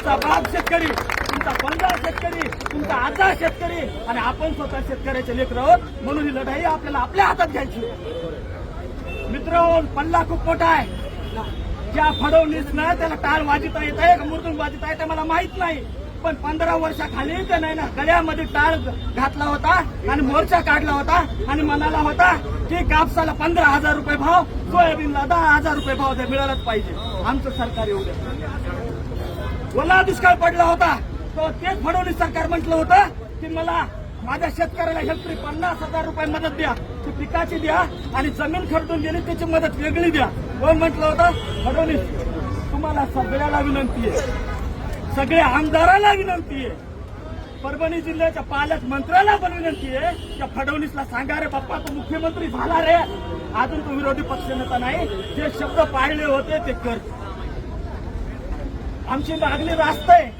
तुमचा बाप शेतकरी तुमचा पंजा शेतकरी तुमचा आजार शेतकरी आणि आपण स्वतः शेतकऱ्याचे लेकर आहोत. म्हणून ही लढाई आपल्याला आपल्या हातात घ्यायची मित्र पल्ला खूप मोठा आहे. ज्या फडवणीसनं त्याला टाळ वाजिता येत आहे का मुरदून वाजिता येत आहे मला माहीत नाही. पण पंधरा वर्षाखाली नाही ना गळ्यामध्ये टाळ घातला होता आणि मोर्चा काढला होता आणि म्हणाला होता की कापसाला पंधरा हजार रुपये भाव सोयाबीनला दहा हजार रुपये भाव ते मिळालाच पाहिजे. आमचं सरकार एवढं ओला दुष्काळ पडला होता. तो तेच फडणवीस सरकार म्हटलं होतं की मला माझ्या शेतकऱ्याला हेल्परी पन्नास हजार रुपये मदत द्या ती पिकाची द्या आणि जमीन खरडून दिली त्याची मदत वेगळी द्या. व म्हटलं होतं फडणवीस तुम्हाला सगळ्याला विनंती आहे. सगळ्या आमदाराला विनंती आहे. परभणी जिल्ह्याच्या पालक मंत्र्याला पण विनंती आहे. त्या फडणवीसला सांगा रे बाप्पा तू मुख्यमंत्री झाला रे. अजून तो विरोधी पक्षनेता नाही. जे शब्द पाळले होते ते कर. आमची मागणी रास्त. आहे